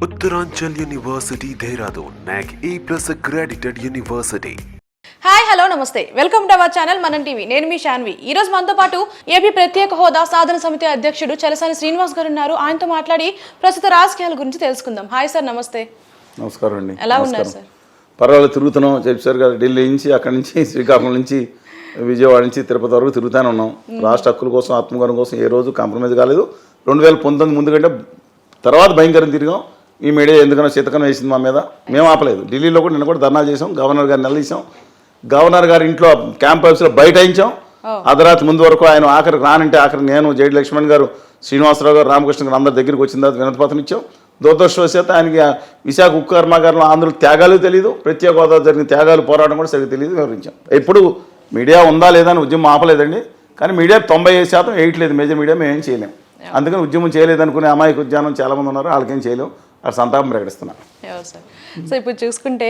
Uttaranchal University, Dehradun, NAC A plus accredited university. Hi hello నమస్తే welcome to our channel Manam TV నేను మీ శాన్వి ఈ రోజు మనతో పాటు ఏపీ ప్రత్యేక హోదా సాధన సమితి అధ్యక్షుడు చలసాని శ్రీనివాస్ గారు ఉన్నారు ఆయనతో మాట్లాడి ప్రస్తుత రాజకీయాల గురించి తెలుసుకుందాం హాయ్ సార్ నమస్తే నమస్కారం అండి. ఎలా ఉన్నారు నమస్కారం. పర్వాలేదు తిరుగుతున్నాం చెప్పారు కదా ఢిల్లీ నుంచి అక్కడి నుంచి శ్రీకాకుళం నుంచి విజయవాడ నుంచి తిరుపతి వరకు తిరుగుతూనే ఉన్నాం. రాష్ట్ర హక్కుల కోసం ఆత్మగౌరవం కోసం ఏ రోజు కాంప్రమైజ్ కాలేదు. రెండు వేల పంతొమ్మిది ముందు కంటే తర్వాత భయంకరం తిరిగాం. ఈ మీడియా ఎందుకనో శీతకం వేసింది మా మీద. మేము ఆపలేదు. ఢిల్లీలో కూడా నిన్న కూడా ధర్నా చేసాం గవర్నర్ గారిని నిలదీసాం గవర్నర్ గారి ఇంట్లో క్యాంప్ ఆఫీస్లో బైఠాయించాం. అర్ధరాత్రి ముందు వరకు ఆయన ఆఖరికి రానంటే ఆఖరికి నేను జైడి లక్ష్మణ్ గారు శ్రీనివాసరావు గారు రామకృష్ణ గారు అందరి దగ్గరికి వచ్చిన తర్వాత వినతిపత్రం ఇచ్చాం. దురదృష్టవశాత్తు ఆయనకి విశాఖ ఉక్కు కర్మాగారంలో ఆంధ్రులు త్యాగాలు తెలియదు. ప్రత్యేక హోదా జరిగిన త్యాగాలు పోరాటం కూడా సరిగ్గా తెలియదు వివరించాం. ఎప్పుడు మీడియా ఉందా లేదా అని ఉద్యమం ఆపలేదండి. కానీ మీడియా తొంభై ఐదు శాతం వేయట్లేదు మేజర్ మీడియా మేము ఏం చేయలేం అందుకని ఉద్యమం చేయలేదనుకునే అమాయక ఉద్యానం చాలామంది ఉన్నారు. వాళ్ళకేం చేయలేం. ఆ సంతాపం ప్రకటిస్తున్నాం. ఎవరు సార్ సో ఇప్పుడు చూసుకుంటే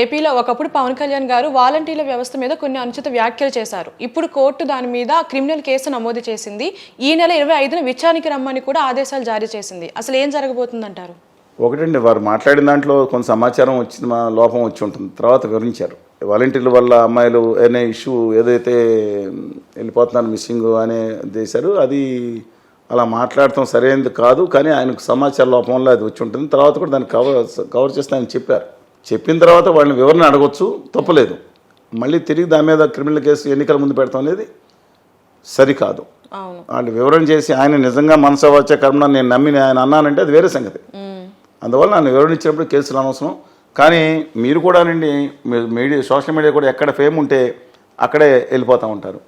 ఏపీలో ఒకప్పుడు పవన్ కళ్యాణ్ గారు వాలంటీర్ల వ్యవస్థ మీద కొన్ని అనుచిత వ్యాఖ్యలు చేశారు. ఇప్పుడు కోర్టు దాని మీద క్రిమినల్ కేసు నమోదు చేసింది. ఈ నెల ఇరవై ఐదున విచారణకి రమ్మని కూడా ఆదేశాలు జారీ చేసింది. అసలు ఏం జరగబోతుందంటారు? ఒకటండి వారు మాట్లాడిన దాంట్లో కొంత సమాచారం వచ్చింది మా లోపం వచ్చి ఉంటుంది. తర్వాత వివరించారు. వాలంటీర్ల వల్ల అమ్మాయిలు అనే ఇష్యూ ఏదైతే వెళ్ళిపోతున్నారు మిస్సింగ్ అనే చేశారు అది అలా మాట్లాడటం సరైనది కాదు కానీ ఆయనకు సమాచార లోపం వల్ల అది వచ్చి ఉంటుంది. తర్వాత కూడా దాన్ని కవర్ కవర్ చేస్తే ఆయన చెప్పారు. చెప్పిన తర్వాత వాళ్ళని వివరణ అడగొచ్చు తప్పలేదు. మళ్ళీ తిరిగి దాని మీద క్రిమినల్ కేసు ఎన్నికల ముందు పెడతాం అనేది సరికాదు. వాళ్ళు వివరణ చేసి ఆయన నిజంగా మనసు వచ్చే కర్మ నేను నమ్మి ఆయన అన్నానంటే అది వేరే సంగతి. అందువల్ల నన్ను వివరణ ఇచ్చినప్పుడు కేసులు అనవసరం. కానీ మీరు కూడానండి మీ- మీడియా సోషల్ మీడియా కూడా ఎక్కడ ఫేమ్ ఉంటే అక్కడే వెళ్ళిపోతూ ఉంటారు.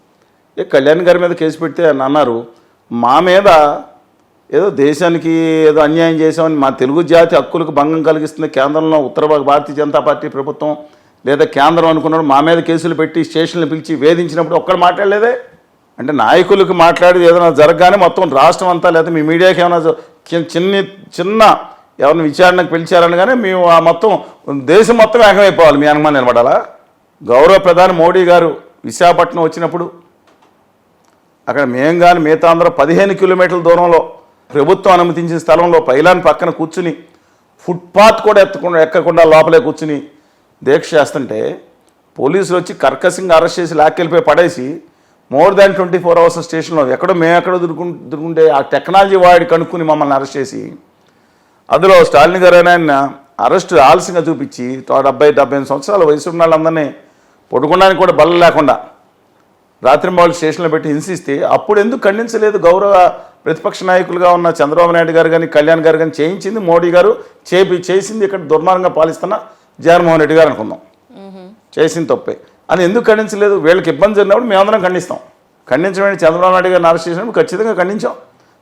ఏ కళ్యాణ్ గారి మీద కేసు పెడితే అని అన్నారు మా మీద ఏదో దేశానికి ఏదో అన్యాయం చేసామని మా తెలుగు జాతి హక్కులకు భంగం కలిగిస్తుంది కేంద్రంలో ఉత్తర భారతీయ జనతా పార్టీ ప్రభుత్వం లేదా కేంద్రం అనుకున్నాడు మా మీద కేసులు పెట్టి స్టేషన్లు పిలిచి వేధించినప్పుడు ఒక్కడు మాట్లాడలేదే? అంటే నాయకులకు మాట్లాడేది ఏదైనా జరగగానే మొత్తం రాష్ట్రం అంతా లేదా మీ మీడియాకి ఏమైనా చి- చిన్ని చిన్న ఎవరిని విచారణకు పిలిచారనగానే మేము ఆ మొత్తం దేశం మొత్తం ఏకమైపోవాలి. మీ అనుమానం నిలబడాలా? గౌరవ ప్రధాని మోడీ గారు విశాఖపట్నం వచ్చినప్పుడు అక్కడ మేము కానీ మిగతా అందరూ పదిహేను కిలోమీటర్ల దూరంలో ప్రభుత్వం అనుమతించిన స్థలంలో పైలాన్ పక్కన కూర్చుని ఫుట్పాత్ కూడా ఎత్తకుండా ఎక్కకుండా లోపలే కూర్చుని దీక్ష చేస్తుంటే పోలీసులు వచ్చి కర్కసింగ్ అరెస్ట్ చేసి లాక్కెళ్ళిపోయి పడేసి more than twenty four hours స్టేషన్లో ఎక్కడో మేము ఎక్కడో దొరుకు దొరుకుంటే ఆ టెక్నాలజీ వాడి కనుక్కుని మమ్మల్ని అరెస్ట్ చేసి అందులో స్టాలిన్ గారు ఆయన అరెస్ట్ ఆలస్యంగా చూపించి డెబ్బై డెబ్బై ఎనిమిది సంవత్సరాల వయసు ఉన్న వాళ్ళందరినీ పడుకోవడానికి కూడా బల్ల లేకుండా రాత్రి వాళ్ళు స్టేషన్లో పెట్టి హింసిస్తే అప్పుడు ఎందుకు ఖండించలేదు గౌరవ ప్రతిపక్ష నాయకులుగా ఉన్న చంద్రబాబు నాయుడు గారు కానీ కళ్యాణ్ గారు కానీ చేయించింది మోడీ గారు? చేపి చేసింది ఇక్కడ దుర్మార్గంగా పాలిస్తున్న జగన్మోహన్ రెడ్డి గారు అనుకుందాం. చేసింది తప్పే. అని ఎందుకు ఖండించలేదు? వీళ్ళకి ఇబ్బంది జరిగినప్పుడు మేమందరం ఖండిస్తాం. ఖండించడం చంద్రబాబు నాయుడు గారిని అరెస్ట్ చేసినప్పుడు ఖచ్చితంగా ఖండించాం.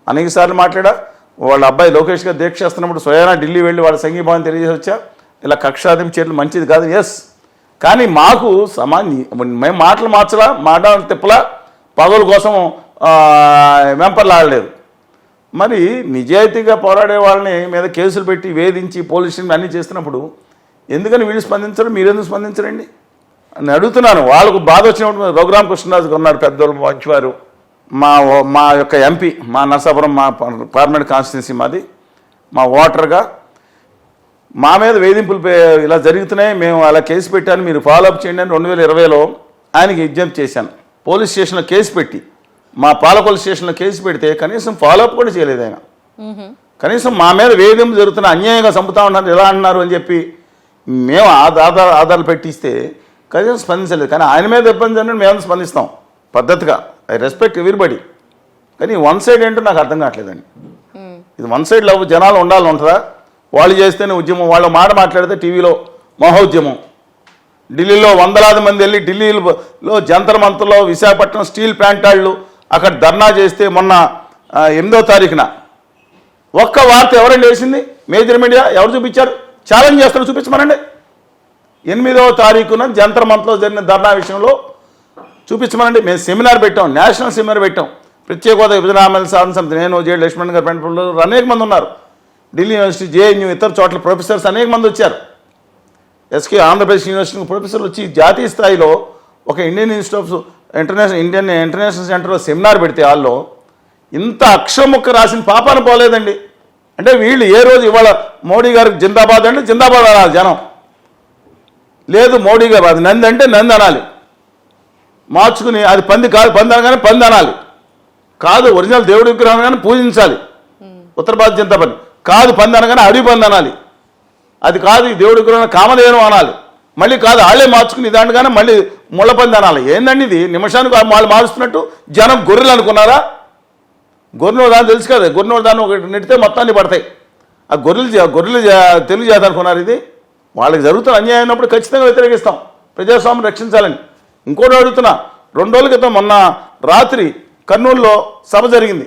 అనేక సార్లు మాట్లాడా వాళ్ళ అబ్బాయి లోకేష్ గారు దీక్ష చేస్తున్నప్పుడు స్వయానా ఢిల్లీ వెళ్ళి వాళ్ళ సంఘీభావం తెలియజేసి వచ్చా ఇలా కక్షాదింపు చేయడం మంచిది కాదు. ఎస్ కానీ మాకు సమా మేము మాటలు మార్చలా మాట తిప్పలా పదవుల కోసం ఆ, వెంపర్లాడలేదు మరి నిజాయితీగా పోరాడే వాళ్ళని మీద కేసులు పెట్టి వేధించి పోలీస్ స్టేషన్ అన్నీ చేస్తున్నప్పుడు ఎందుకని వీళ్ళు స్పందించరు? మీరెందుకు స్పందించరండి? అని అడుగుతున్నాను. వాళ్ళకు బాధ వచ్చినప్పుడు రఘురామ కృష్ణరాజు ఉన్నారు పెద్దోళ్ళు మంచివారు. మా మా యొక్క ఎంపీ మా నరసాపురం మా పార్లమెంట్ కాన్స్టిట్యున్సీ మాది. మా ఓటర్గా మా మీద వేధింపులు ఇలా జరుగుతున్నాయి. మేము అలా కేసు పెట్టాను. మీరు ఫాలోఅప్ చేయండి అని రెండు వేల ఇరవైలో ఆయనకి విజ్ఞప్తి చేశాను. పోలీస్ స్టేషన్లో కేసు పెట్టి మా పాలకొల్లు స్టేషన్లో కేసు పెడితే కనీసం ఫాలోఅప్ కూడా చేయలేదు ఆయన. కనీసం మా మీద వేధింపు జరుగుతున్న అన్యాయంగా చంపుతా ఉన్నారు ఎలా అంటున్నారు అని చెప్పి మేము ఆధ- ఆధార ఆధారాలు పెట్టిస్తే కనీసం స్పందించలేదు. కానీ ఆయన మీద ఇబ్బంది జరిగినప్పుడు మేము స్పందిస్తాం. పద్ధతిగా. I respect everybody. కానీ వన్ సైడ్ ఏంటో నాకు అర్థం కావట్లేదండి. ఇది వన్ సైడ్ లవ్ జనాలు ఉండాలని ఉంటుందా? వాళ్ళు చేస్తేనే ఉద్యమం వాళ్ళు మాట మాట్లాడితే టీవీలో మహోద్యమం. ఢిల్లీలో వందలాది మంది వెళ్ళి ఢిల్లీలో జంతర్ మంతర్లో విశాఖపట్నం స్టీల్ ప్లాంట్ వాళ్ళు అక్కడ ధర్నా చేస్తే మొన్న ఎనిమిదో తారీఖున. ఒక్క వార్త ఎవరండి వేసింది? మేజర్ మీడియా ఎవరు చూపించారు? ఛాలెంజ్ చేస్తారు చూపించమనండి. ఎనిమిదవ తారీఖున జంతర్ మంత్లో జరిగిన ధర్నా విషయంలో చూపించమనండి. మేము సెమినార్ పెట్టాం నేషనల్ సెమినార్ పెట్టాం. ప్రత్యేక హోదా విభజన హామీల సాధన సమితి నేను జే. లక్ష్మణ్ గారు పెంటపల్లి అనేక మంది ఉన్నారు. ఢిల్లీ యూనివర్సిటీ జేఎన్యూ ఇతర చోట్ల ప్రొఫెసర్స్ అనేక మంది వచ్చారు. ఎస్కే ఆంధ్రప్రదేశ్ యూనివర్సిటీ ప్రొఫెసర్లు వచ్చి జాతీయ స్థాయిలో ఒక Indian institute of international Indian international సెంటర్లో సెమినార్ పెడితే వాళ్ళు ఇంత అక్షముక్క రాసిన పాపాన పోలేదండి. అంటే వీళ్ళు ఏ రోజు ఇవాళ మోడీ గారికి జిందాబాద్ అంటే జిందాబాద్ అనాలి జనం. లేదు మోడీ గారు అది నంది అంటే నంది అనాలి. మార్చుకుని అది పంది కాదు పంది అనగానే పంది అనాలి. కాదు ఒరిజినల్ దేవుడి విగ్రహం కానీ పూజించాలి. ఉత్తర భారత జనతా పని కాదు పంది అనగానే అడవి పంది అనాలి. అది కాదు దేవుడి విగ్రహం కామధేను అనాలి. మళ్ళీ కాదు వాళ్ళే మార్చుకుని దాంట్లోనే మళ్ళీ ముళ్ళపంది అనాలి. ఏందండి ఇది? నిమిషానికి వాళ్ళు మారుస్తున్నట్టు జనం గొర్రెలు అనుకున్నారా? గొర్రెలు దాన్ని తెలుసు కదా గొర్రెలు దాన్ని ఒకటి నెడితే మొత్తాన్ని పడతాయి. ఆ గొర్రెలు జా- గొర్రెలు తెలుగు జాతి అనుకున్నారు ఇది? వాళ్ళకి జరుగుతున్న అన్యాయం అయినప్పుడు ఖచ్చితంగా వ్యతిరేకిస్తాం. ప్రజాస్వామ్యం రక్షించాలని. ఇంకోటి అడుగుతున్నా. రెండు రోజుల క్రితం మొన్న రాత్రి కర్నూలులో సభ జరిగింది.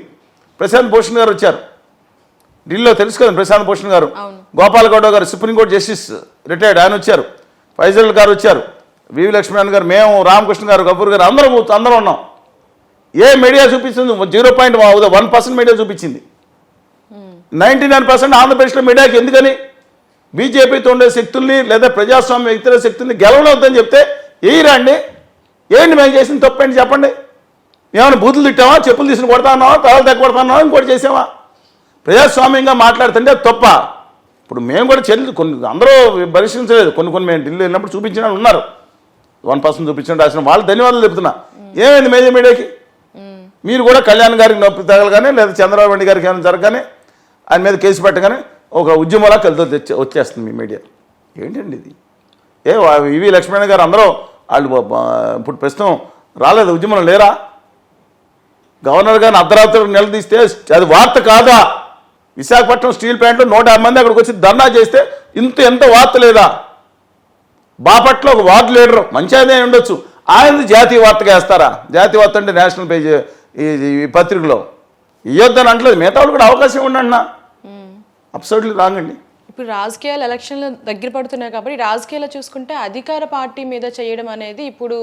ప్రశాంత్ భూషణ్ గారు వచ్చారు. ఢిల్లీలో తెలుసు కదా ప్రశాంత్ భూషణ్ గారు. గోపాల్ గౌడ గారు సుప్రీంకోర్టు జస్టిస్ రిటైర్డ్ ఆయన వచ్చారు. ఫైజల్ గారు వచ్చారు. వివి లక్ష్మణ్ గారు మేము రామకృష్ణ గారు గఫూర్ గారు అందరం అందరం ఉన్నాం. ఏ మీడియా చూపించింది? Zero point one percent media చూపించింది. నైంటీ నైన్ పర్సెంట్ ఆంధ్రప్రదేశ్లో మీడియాకి ఎందుకని? బీజేపీతో ఉండే శక్తుల్ని లేదా ప్రజాస్వామ్య ఇతర శక్తుల్ని గెలవనవుతుందని చెప్తే ఏయిరా అండి ఏంటి మేము చేసిన తప్పేంటి చెప్పండి? ఏమైనా బూతులు తిట్టావా? చెప్పులు తీసుకుని కొడతా ఉన్నావా తలలు కొడతానో ఇంకోటి చేసావా? ప్రజాస్వామ్యంగా మాట్లాడుతుంటే అది తప్ప. ఇప్పుడు మేము కూడా చెల్లి కొన్ని అందరూ పరిశీలించలేదు. కొన్ని కొన్ని మేము ఢిల్లీ వెళ్ళినప్పుడు చూపించిన ఉన్నారు. వన్ పర్సన్ చూపించిన రాసిన. వాళ్ళు ధన్యవాదాలు చెప్తున్నా. ఏమైంది మేజర్ మీడియాకి? మీరు కూడా కళ్యాణ్ గారికి నొప్పి తగలగానే లేదా చంద్రబాబు నాయుడు గారికి ఏమైనా జరగగానే ఆయన మీద కేసు పెట్టగానే ఒక ఉద్యమంలా కలిసి తెచ్చి వచ్చేస్తుంది మీ మీడియా. ఏంటండి ఇది? ఏ వా- వివి లక్ష్మణ గారు అందరూ వాళ్ళు ఇప్పుడు ప్రస్తుతం రాలేదు ఉద్యమంలో లేరా? గవర్నర్ గారిని అర్ధరాత్రి నిలదీస్తే అది వార్త కాదా? విశాఖపట్నం స్టీల్ ప్లాంట్లో నూట యాభై మంది అక్కడికి వచ్చి ధర్నా చేస్తే ఇంత ఎంత వార్త లేదా? బాపట్ల ఒక వార్డు లీడర్ మంచి అదే ఉండొచ్చు. ఆయన జాతీయ వార్తగా వేస్తారా? జాతీయ వార్త అంటే నేషనల్ పేజ్ ఈ పత్రికలో. ఇవ్వద్దని అంటలేదు మిగతా వాళ్ళు కూడా అవకాశం ఉండండి అబ్సర్డ్లీ రాంగండి. ఇప్పుడు రాజకీయాలు ఎలక్షన్లు దగ్గర పడుతున్నాయి కాబట్టి రాజకీయాలు చూసుకుంటే అధికార పార్టీ మీద చేయడం అనేది ఇప్పుడు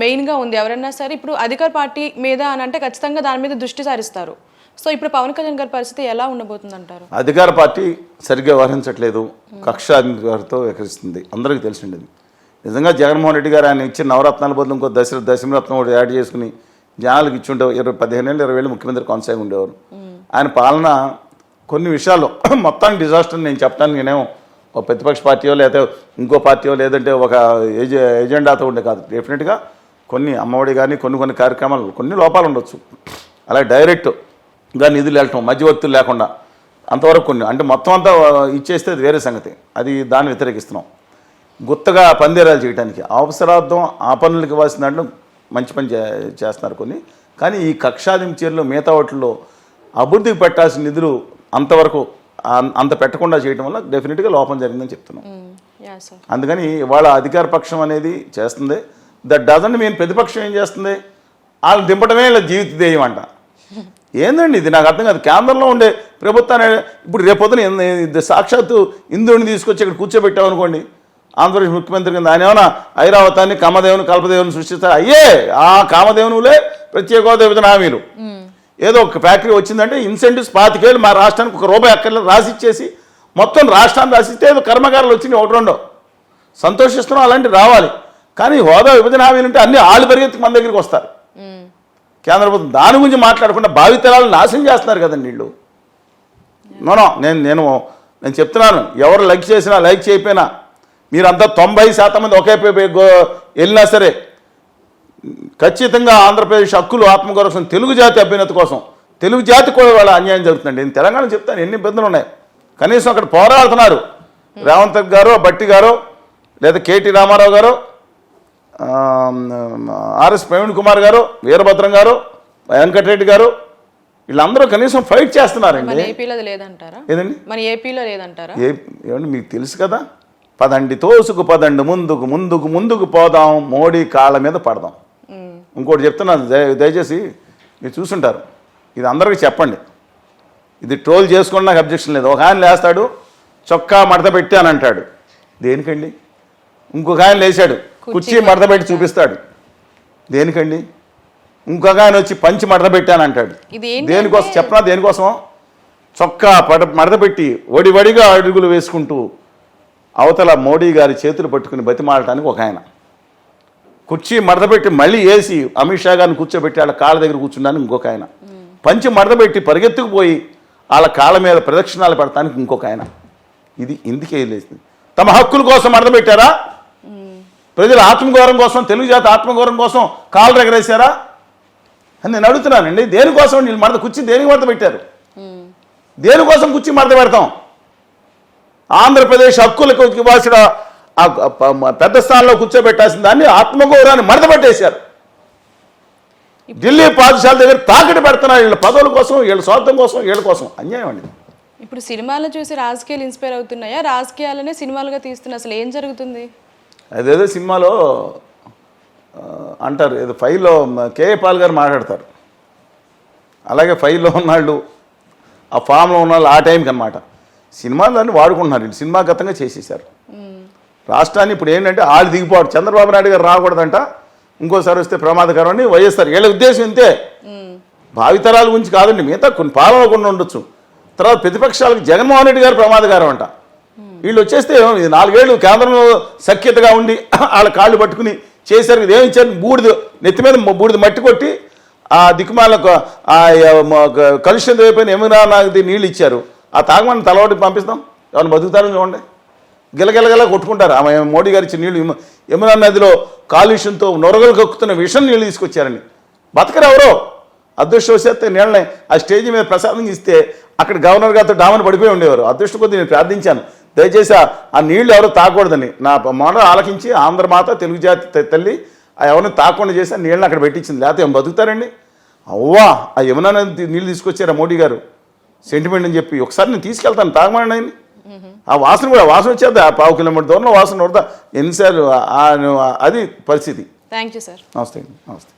మెయిన్గా ఉంది. ఎవరైనా సరే ఇప్పుడు అధికార పార్టీ మీద అని అంటే ఖచ్చితంగా దాని మీద దృష్టి సారిస్తారు. సో ఇప్పుడు పవన్ కళ్యాణ్ గారి పరిస్థితి ఎలా ఉండబోతుంది అంటారు అధికార పార్టీ సరిగ్గా వ్యవహరించట్లేదు. కక్షాధికారితో వ్యవహరిస్తుంది. అందరికీ తెలిసింది నిజంగా జగన్మోహన్ రెడ్డి గారు ఆయన ఇచ్చిన నవరత్నాల బదులు ఇంకో దశ దశమరత్నం ఒకటి యాడ్ చేసుకుని జనాలకు ఇచ్చి ఉంటే ఇరవై పదిహేను ఏళ్ళు ఇరవై ఏళ్ళు ముఖ్యమంత్రి కొనసాగి ఉండేవారు. ఆయన పాలన కొన్ని విషయాల్లో మొత్తానికి డిజాస్టర్ నేను చెప్తాను నేనేమో ఒక ప్రతిపక్ష పార్టీయో లేదా ఇంకో పార్టీయో లేదంటే ఒక ఏజె ఎజెండాతో ఉండే కాదు. డెఫినెట్గా కొన్ని అమ్మఒడి కానీ కొన్ని కొన్ని కార్యక్రమాలు కొన్ని లోపాలు ఉండొచ్చు. అలా డైరెక్ట్గా నిధులు వెళ్ళటం మధ్యవర్తులు లేకుండా అంతవరకు కొన్ని. అంటే మొత్తం అంతా ఇచ్చేస్తే అది వేరే సంగతి. అది దాన్ని వ్యతిరేకిస్తున్నాం. గుత్తగా పందేరాలు చేయడానికి అవసరార్థం ఆ పనులకు ఇవ్వాల్సిన దాంట్లో మంచి పని చే చేస్తున్నారు కొన్ని. కానీ ఈ కక్షాదించర్లు మిగతా వాటిల్లో అభివృద్ధికి పెట్టాల్సిన నిధులు అంతవరకు అంత పెట్టకుండా చేయడం వల్ల డెఫినెట్గా లోపం జరిగిందని చెప్తున్నాం. అందుకని ఇవాళ అధికార పక్షం అనేది చేస్తుంది. దట్ డజంట్ మీన్ ప్రతిపక్షం ఏం చేస్తుంది? వాళ్ళని దింపడమే ఇలా జీవిత ధ్యేయం అంట. ఏందండి ఇది? నాకు అర్థం కాదు. కేంద్రంలో ఉండే ప్రభుత్వాన్ని ఇప్పుడు రేపొద్దున సాక్షాత్తు ఇంద్రుడిని తీసుకొచ్చి ఇక్కడ కూర్చోబెట్టాం అనుకోండి. ఆంధ్రప్రదేశ్ ముఖ్యమంత్రి కింద ఆయన ఏమైనా ఐరావతాన్ని కామదేవుని కల్పదేవుని సృష్టిస్తారు? అయ్యే! ఆ కామదేవునులే ప్రత్యేక హోదా విభజన హామీలు ఏదో ఒక ఫ్యాక్టరీ వచ్చిందంటే ఇన్సెంటివ్స్ పాతికేళ్ళు మా రాష్ట్రానికి ఒక రూపాయి అక్కర్లేదు రాసిచ్చేసి మొత్తం రాష్ట్రాన్ని రాసిస్తే ఏదో కర్మకారులు వచ్చినాయి ఒకటి రెండో. సంతోషిస్తున్నాం అలాంటివి రావాలి. కానీ హోదా విభజన హామీలు ఉంటే అన్ని ఆళ్ళు పరిగెత్తి మన దగ్గరికి వస్తారు. కేంద్ర ప్రభుత్వం దాని గురించి మాట్లాడకుండా భావితరాలను నాశనం చేస్తున్నారు కదండి వీళ్ళు. నోనో నేను నేను నేను చెప్తున్నాను. ఎవరు లైక్ చేసినా లైక్ చేయకపోయినా మీరంతా తొంభై శాతం మంది ఒకే వెళ్ళినా సరే ఖచ్చితంగా ఆంధ్రప్రదేశ్ హక్కులు ఆత్మగౌరవం కోసం తెలుగు జాతి అభ్యున్నతి కోసం తెలుగు జాతి కూడా వాళ్ళ అన్యాయం జరుగుతుందండి. నేను తెలంగాణ చెప్తాను ఎన్ని ఇబ్బందులు ఉన్నాయి? కనీసం అక్కడ పోరాడుతున్నారు. రేవంత్ గారు బట్టి గారు లేదా కేటీ రామారావు గారు ఆర్ఎస్ ప్రవీణ్ కుమార్ గారు వీరభద్రం గారు వెంకటరెడ్డి గారు వీళ్ళందరూ కనీసం ఫైట్ చేస్తున్నారండి. ఏపీలో అది లేదంటారా? ఏదండి? మన ఏపీలో లేదంటారా? ఏ ఏమండి మీకు తెలుసు కదా? పదండి తోసుకు పదండి ముందుకు ముందుకు ముందుకు పోదాం మోడీ కాళ్ళ మీద పడదాం. ఇంకోటి చెప్తున్నాను దయ- దయచేసి మీరు చూసుంటారు. ఇది అందరికీ చెప్పండి. ఇది ట్రోల్ చేసుకోండి నాకు అబ్జెక్షన్ లేదు. ఒక ఆయన లేస్తాడు చొక్కా మడత పెట్టి అని అంటాడు. దేనికండి? ఇంకొక ఆయన లేచాడు కుర్చీ మడత పెట్టి చూపిస్తాడు. దేనికండి? ఇంకొక ఆయన వచ్చి పంచి మడత పెట్టాను అంటాడు. దేనికోసం? చెప్పనా దేనికోసం చొక్కా పడ మడత పెట్టి వడి వడిగా అడుగులు వేసుకుంటూ అవతల మోడీ గారి చేతులు పట్టుకుని బతిమాలటానికి ఒక ఆయన. కుర్చీ మడతపెట్టి మళ్ళీ వేసి అమిత్ షా గారిని కూర్చోబెట్టి వాళ్ళ కాళ్ళ దగ్గర కూర్చున్నాను ఇంకొక ఆయన. పంచి మడతపెట్టి పరిగెత్తుకుపోయి వాళ్ళ కాళ్ళ మీద ప్రదక్షిణాలు పెడతానికి ఇంకొక ఆయన. ఇది ఇందుకే లేచింది. తమ హక్కుల కోసం మడతపెట్టారా ప్రజల ఆత్మగౌరవం కోసం తెలుగు జాతి ఆత్మగౌరవం కోసం కాళ్ళు ఎగరేశారా అని నేను అడుగుతున్నానండి. దేనికోసం వీళ్ళు మడత కుర్చీ దేనికి మడత పెట్టారు? దేనికోసం కుర్చీ మడత పెడతాం? ఆంధ్రప్రదేశ్ హక్కులకు ఇవ్వాల్సిన ఆ పెద్ద స్థానంలో కూర్చోబెట్టాల్సిన దాన్ని ఆత్మగౌరవాన్ని మడత పెట్టేశారు ఢిల్లీ పాఠశాల దగ్గర తాకటి పెడుతున్నారు వీళ్ళ పదవుల కోసం వీళ్ళ స్వార్థం కోసం వీళ్ళ కోసం. అన్యాయం అండి ఇప్పుడు సినిమాలను చూసి రాజకీయాలు ఇన్స్పైర్ అవుతున్నాయా? రాజకీయాలనే సినిమాలుగా తీస్తున్నా అసలు ఏం జరుగుతుంది? అదేదో సినిమాలో అంటారు ఏదో ఫైల్లో కేఏ పాల్ గారు మాట్లాడతారు. అలాగే ఫైల్లో ఉన్నాళ్ళు ఆ ఫామ్లో ఉన్న వాళ్ళు ఆ టైంకి అనమాట సినిమాలన్నీ వాడుకుంటున్నారు వీళ్ళు సినిమాగతంగా చేసేసారు రాష్ట్రాన్ని ఇప్పుడు ఏంటంటే వాళ్ళు దిగిపోవడం. చంద్రబాబు నాయుడు గారు రాకూడదంట. ఇంకోసారి వస్తే ప్రమాదకరం అని వైఎస్ఆర్. వీళ్ళ ఉద్దేశం ఇంతే. భావితరాల గురించి కాదండి మిగతా కొన్ని పాలన ఉండొచ్చు. తర్వాత ప్రతిపక్షాలకు జగన్మోహన్ రెడ్డి గారు ప్రమాదకరం అంట. వీళ్ళు వచ్చేస్తే ఇది నాలుగేళ్ళు కేంద్రంలో సఖ్యతగా ఉండి వాళ్ళ కాళ్ళు పట్టుకుని చేశారు. ఇది ఏమిచ్చారు బూడిద నెత్తి మీద బూడిద మట్టి కొట్టి ఆ దిక్కుమాలకు ఆ కలుషితం అయిపోయిన యమునా నాకు నీళ్ళు ఇచ్చారు. ఆ తాగమని తలవాటికి పంపిస్తాం. ఎవరిని బతుకుతారని చూడండి. గిలగిలగల కొట్టుకుంటారు. ఆమె మోడీ గారి ఇచ్చిన నీళ్ళు యమునా నదిలో కాలుష్యంతో నొరగలు కక్కుతున్న విషం నీళ్ళు తీసుకొచ్చారని బతకరు ఎవరో? అదృష్టవశాత్తు నీళ్ళని ఆ స్టేజ్ మీద ప్రసాదం ఇస్తే అక్కడ గవర్నర్ గారితో డామని పడిపోయి ఉండేవారు. అదృష్టం కొద్ది నేను ప్రార్థించాను. దయచేసి ఆ- నీళ్ళు ఎవరు తాకూడదని నా మాట ఆలకించి ఆంధ్రమాత తెలుగు జాతి తల్లి ఆ ఎవరిని తాకుండా చేసి ఆ నీళ్ళని అక్కడ పెట్టించింది. లేకపోతే ఏం బతుకుతారండి? అవ్వా ఆ యమునా నది నీళ్ళు తీసుకొచ్చారా మోడీ గారు? సెంటిమెంట్ అని చెప్పి ఒకసారి నేను తీసుకెళ్తాను. తాగమని ఆయన్ని. ఆ వాసన కూడా వాసన వచ్చేది ఆ పావు కిలోమీటర్ దూరంలో వాసన వరద ఎన్నిసార్లు అది పరిస్థితి. థ్యాంక్ యూ సార్ నమస్తే నమస్తే.